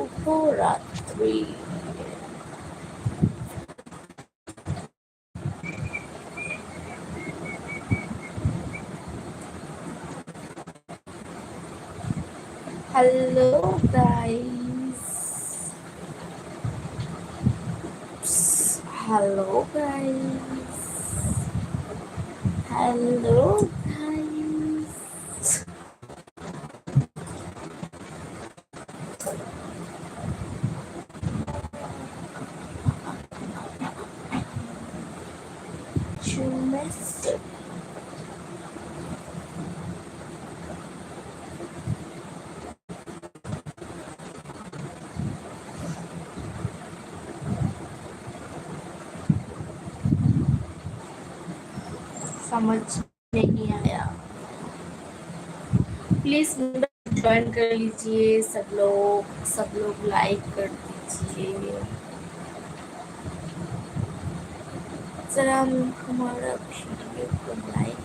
শুভরাত্রি hello guys hello guys hello Chumessa. समझ नहीं आया प्लीज़ ज्वाइन कर लीजिए, सब लोग सब लोग लाइक कर दीजिए Instagram, come on up, YouTube, like.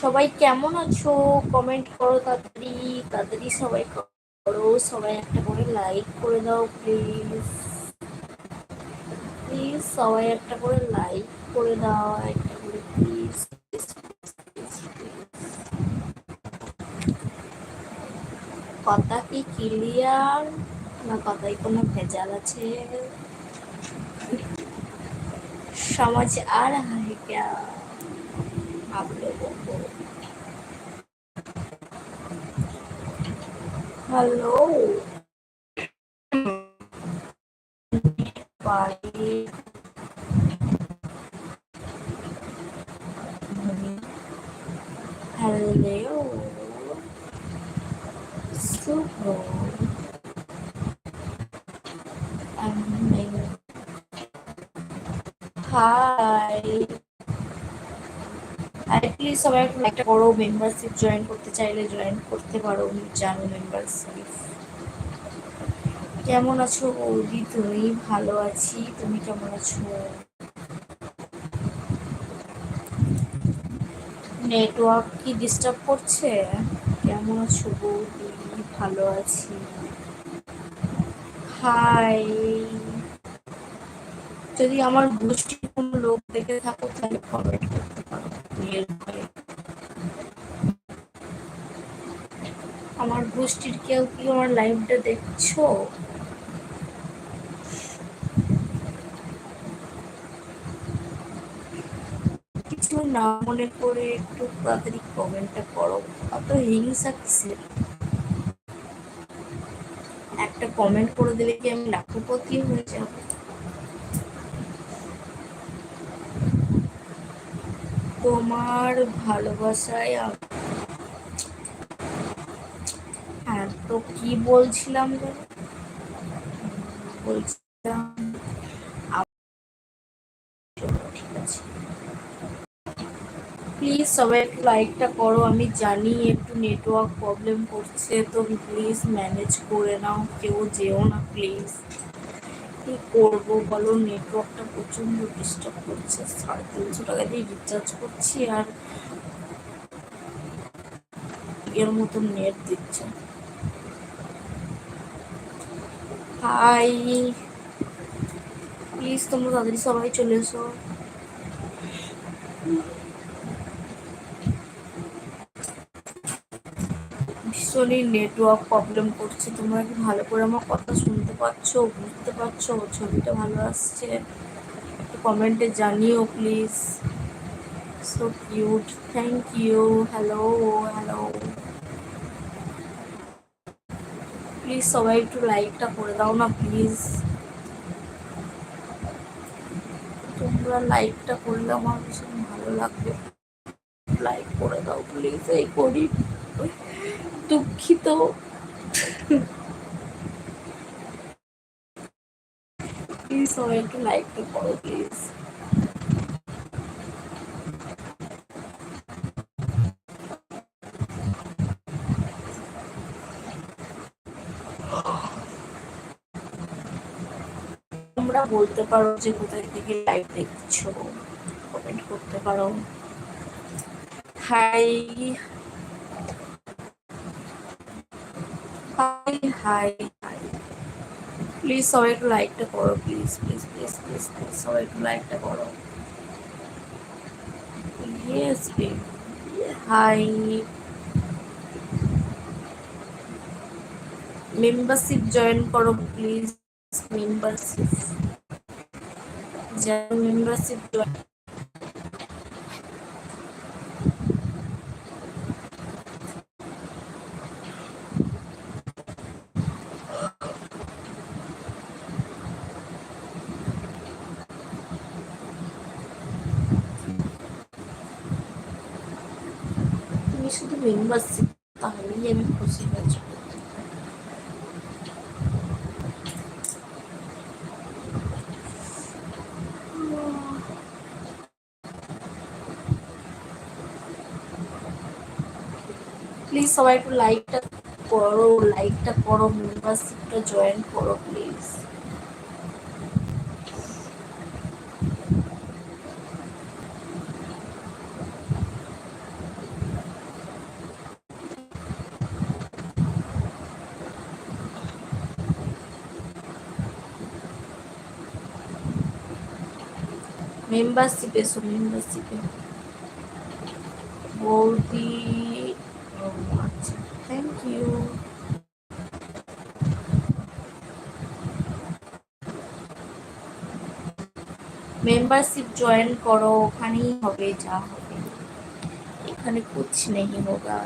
সবাই কেমন আছো কমেন্ট করো তাড়াতাড়ি তাড়াতাড়ি সবাই করো সবাই একটা করে লাইক করে দাও প্লিজ প্লিজ সবাই একটা করে লাইক করে দাও একটা করে প্লিজ কথা কি ক্লিয়ার না কথায় কোনো ভেজাল আছে समझ आ रहा है क्या आप लोगों को हेलो সবাই একটু বড় মেম্বারশিপ জয়েন করতে চাইলে জয়েন করতে পারো, জানো মেম্বারশিপ কেমন আছো বৌদি? তুমি ভালো আছি? তুমি কেমন আছো? নেটওয়ার্ক কি ডিস্টার্ব করছে? কেমন আছো বৌদি? ভালো আছি। হাই যদি আমার গোষ্ঠীর কোনো লোক দেখে থাকো, তাহলে কমেন্ট করতে আমার গোষ্ঠীর কেউ কি আমার লাইভটা দেখছ? কিছু না মনে করে একটু তাড়াতাড়ি কমেন্টটা করো। অত হিংসা কিসের? একটা কমেন্ট করে দিলে কি আমি লাখপতি হয়ে যাব? তোমার ভালোবাসায় হ্যাঁ তো কি বলছিলাম বলছিলাম ঠিক আছে প্লিজ সবাই একটু লাইকটা করো, আমি জানি একটু নেটওয়ার্ক প্রবলেম করছে, তো প্লিজ ম্যানেজ করে নাও, কেউ যেও না প্লিজ কি করব বলো? নেটওয়ার্কটা প্রচণ্ড ডিস্টার্ব করছে। সাড়ে তিনশো টাকা দিয়ে রিচার্জ করছি আর এর মতন নেট দিচ্ছে। হাই প্লিজ তোমরা তাড়াতাড়ি সবাই চলে এসো। ভীষণই নেটওয়ার্ক প্রবলেম করছে। তোমরা কি ভালো করে আমার কথা শুনতে পাচ্ছ, বুঝতে পারছ? ছবিটা ভালো আসছে। একটু কমেন্টে জানিও please so cute thank you hello hello please সবাই একটু লাইকটা করে দাও না প্লিজ তোমরা লাইকটা করলে আমার ভীষণ ভালো লাগবে। লাইক করে দাও প্লিজ এই করি। দুঃখিত। প্লিজ তোমরা বলতে পারো যে কোথায় থেকে লাইভ দেখছ। কমেন্ট করতে পারো। হাই হাই হাই প্লিজ সবাই একটু লাইকটা করো প্লিজ প্লিজ প্লিজ প্লিজ সবাই একটু লাইকটা করো ইয়েস হাই মেম্বারশিপ জয়েন করো প্লিজ মেম্বারশিপ যারা মেম্বারশিপ জয়েন তুমি শুধু মেম্বারশিপ তাহলেই আমি খুশি হয়েছি প্লিজ সবাই একটু লাইকটা করো লাইকটা করো মেম্বারশিপটা জয়েন করো প্লিজ মেম্বারশিপ এসো মেম্বারশিপে বৌদি আচ্ছা থ্যাংক ইউ মেম্বারশিপ জয়েন করো, ওখানেই হবে, যা হবে। এখানে কুছ নেই হোগা।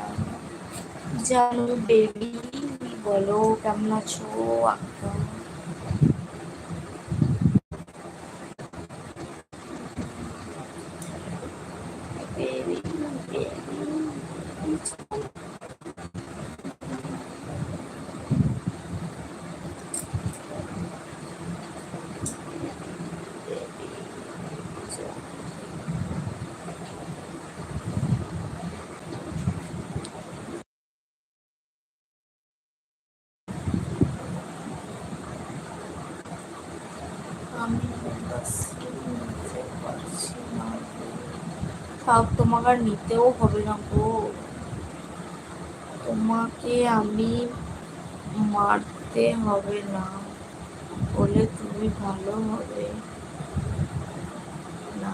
জানো বেবি বলো, কেমন আছো? আক্কা বেবি বেবি আমি মেম্বারশিপ নিতে পারছি না থাক, তোমাকে আর নিতেও হবে না গো। তোমাকে আমি মারতে হবে না, বলে তুমি ভালো হবে। না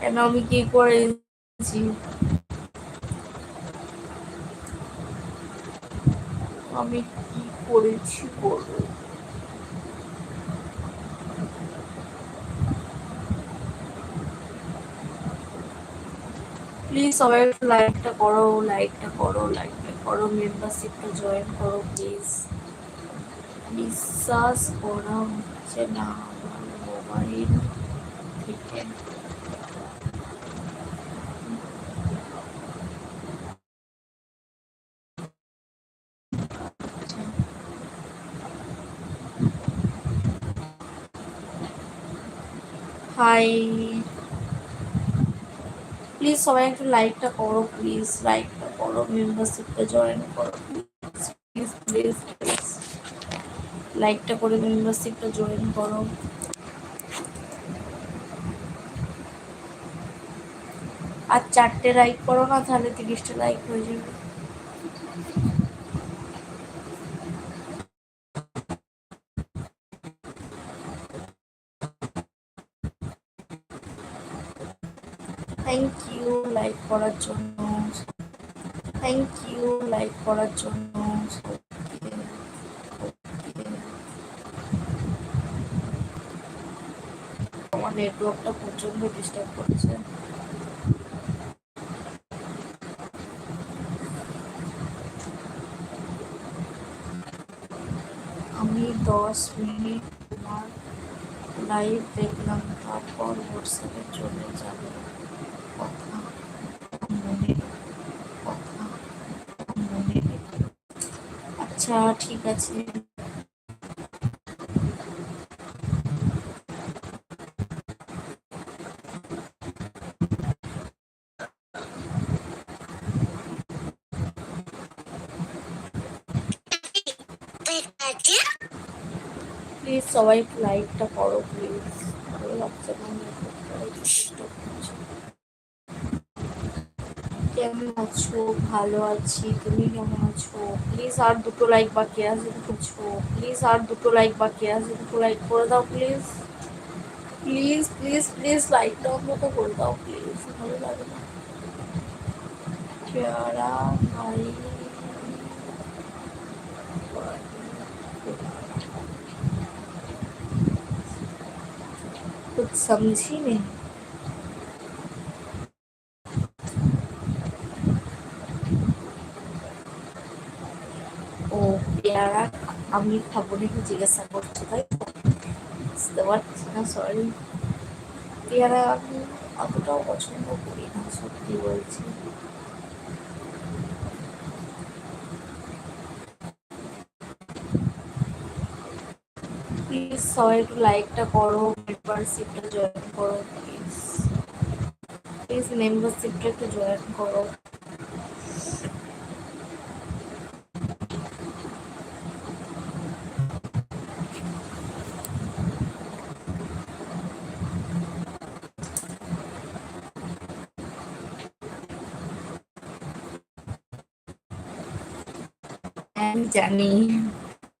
কেন, আমি কি করেছি? আমি কি করেছি বলো? প্লিজ সবাই লাইকটা করো লাইকটা করো লাইকটা করো মেম্বারশিপটা জয়েন করো প্লিজ বিশ্বাস করা হচ্ছে না আমার মোবাইল থেকে হাই প্লিজ সবাই একটু লাইকটা করো প্লিজ লাইকটা করো মেম্বারশিপটা জয়েন করো প্লিজ প্লিজ প্লিজ লাইকটা করে মেম্বারশিপটা জয়েন করো। আর চারটে লাইক করো না, তাহলে তিরিশটা লাইক হয়ে যাবে থ্যাংক ইউ লাইক করার জন্য। থ্যাংক ইউ লাইক করার জন্য। আমার নেটওয়ার্কটা প্রচণ্ড ডিস্টার্ব করছে। আমি দশ মিনিট তোমার লাইভ দেখলাম, তারপর হোয়াটসঅ্যাপে চলে যাবে। কথা মনে কথা মনে রেখো। আচ্ছা ঠিক আছে। প্লিজ সবাই লাইকটা করো প্লিজ ভালো লাগছে আমি একটু like চেষ্টা করছি। কেমন আছো ভালো আছি তুমি কেমন আছো প্লিজ আর দুটো লাইক বাকি আছে দুটো প্লিজ আর দুটো লাইক বাকি আছে দুটো লাইক করে দাও প্লিজ প্লিজ প্লিজ প্লিজ লাইকটা অন্তত করে দাও প্লিজ ভালো লাগে না प्यारा भाई कुछ समझी नहीं আমি নাকি জিজ্ঞাসা করছি তাই পারছি না সরি পেয়ারা আমি অতটাও পছন্দ করি না, সত্যি বলছি। প্লিজ সবাই একটু লাইকটা করো মেম্বারশিপটা জয়েন করো প্লিজ প্লিজ মেম্বারশিপটা একটু জয়েন করো আমি জানি,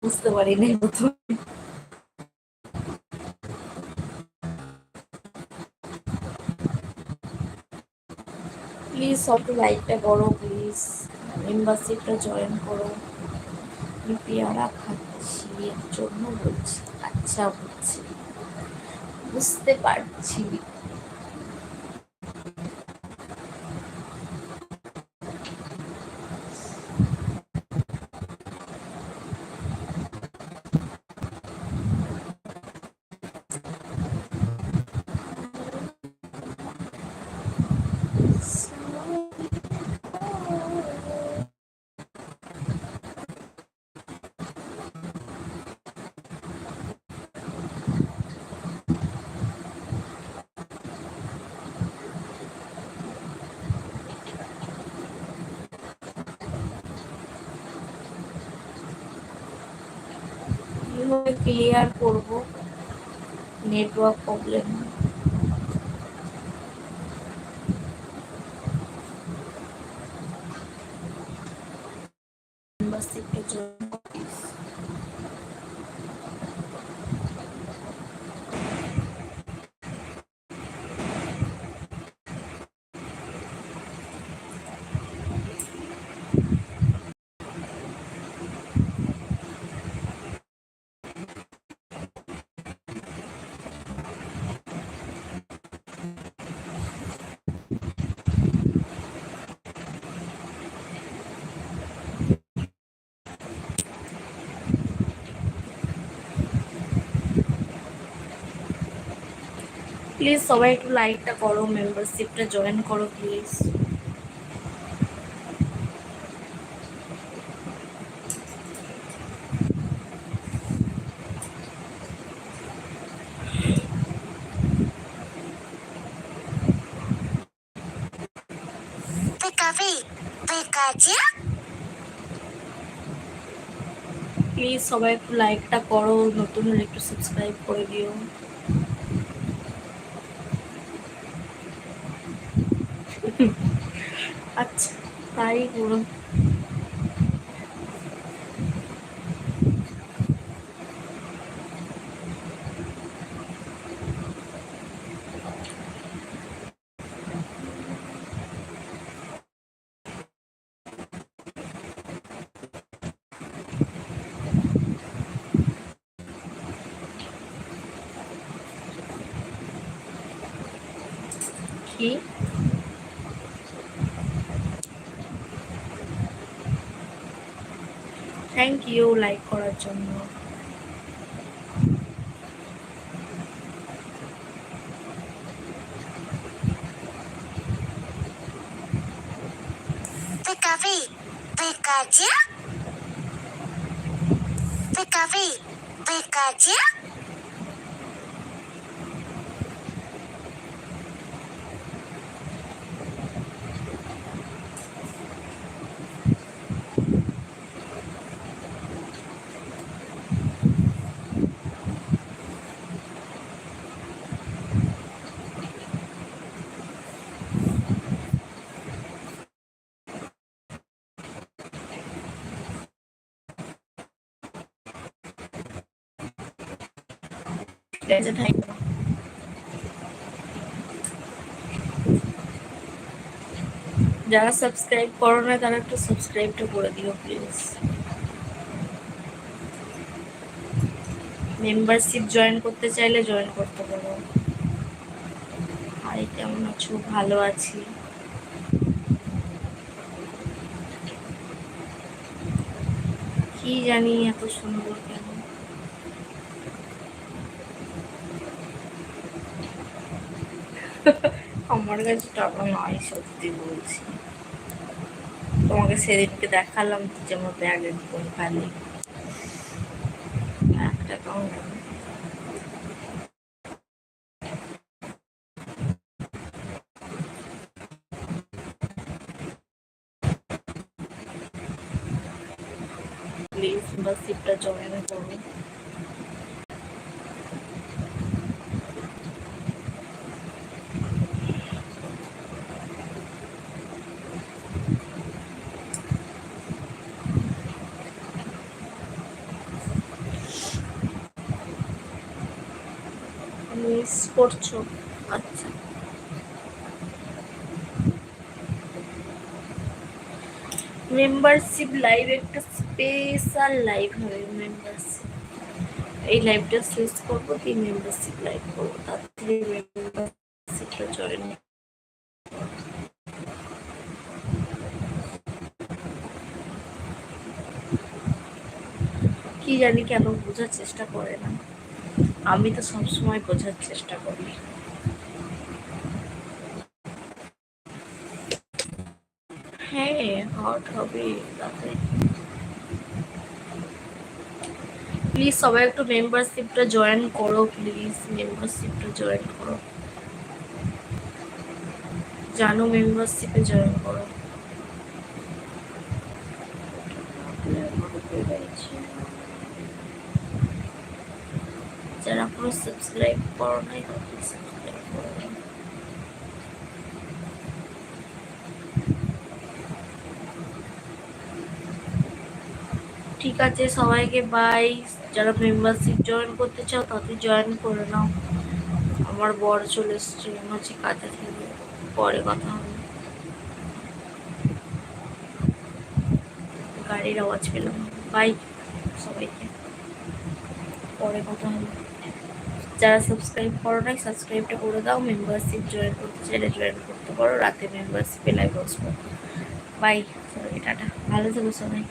বুঝতে পারি না প্রথম প্লিজ সব লাইকটা করো প্লিজ মেম্বারশিপটা জয়েন করো। পেয়ারা খাচ্ছি এর জন্য বলছি আচ্ছা বুঝছি। বুঝতে পারছি। ক্লিয়ার করব নেটওয়ার্ক প্রবলেম মেম্বারশিপটা জয়েন করিস প্লিজ সবাই একটু লাইকটা করো মেম্বারশিপটা জয়েন করো প্লিজ প্লিজ সবাই একটু লাইকটা করো নতুন হলে একটু সাবস্ক্রাইব করে দিও। আচ্ছা থ্যাংক ইউ লাইক করার জন্য Pikavi, Pikachu, Pikavi, Pikachu. আছে থ্যাংক যারা সাবস্ক্রাইব করো না, তারা একটু সাবস্ক্রাইবটা করে দিও প্লিজ মেম্বারশিপ জয়েন করতে চাইলে জয়েন করতে পারো। হাই, কেমন আছো? ভালো আছি। কি জানি এত সুন্দর কেন আমার কাছে টাকা নয় সত্যি বলছি। তোমাকে সেদিনকে দেখালাম যে আমার ব্যাগে কোন খালি। এক টাকাও নেই। মেম্বারশিপটা জয়েন করুন করছ আচ্ছা। মেম্বারশিপ লাইভ একটা স্পেশাল লাইভ হবে মেম্বারশিপ এই লাইভটা শেষ করব কি মেম্বারশিপ লাইভ করব। থেকে মেম্বারশিপটা জয়েন কি জানি কেন বোঝার চেষ্টা করে না। আমি তো সবসময় বোঝার চেষ্টা করি। হ্যাঁ হট হবে, তাতে। প্লিজ সবাই একটু মেম্বারশিপটা জয়েন করো প্লিজ মেম্বারশিপটা জয়েন করো। জানো মেম্বারশিপে জয়েন করো যারা এখনও সাবস্ক্রাইব করো নাই তাদের সাবস্ক্রাইব করো ঠিক আছে, সবাইকে বাই যারা মেম্বারশিপ জয়েন করতে চাও তাদের জয়েন করে নাও। আমার বর চলে এসছে হচ্ছে কাজে থেকে পরে কথা হবে। গাড়ির আওয়াজ পেলাম। বাই সবাইকে। পরে কথা হবে। যারা সাবস্ক্রাইব করো নাই সাবস্ক্রাইবটা করে দাও। মেম্বারশিপ জয়েন করতে চাইলে জয়েন করতে পারো। রাতে মেম্বারশিপে লাইভ বসবো বাই সবাই টাটা। ভালো থেকো সবাই।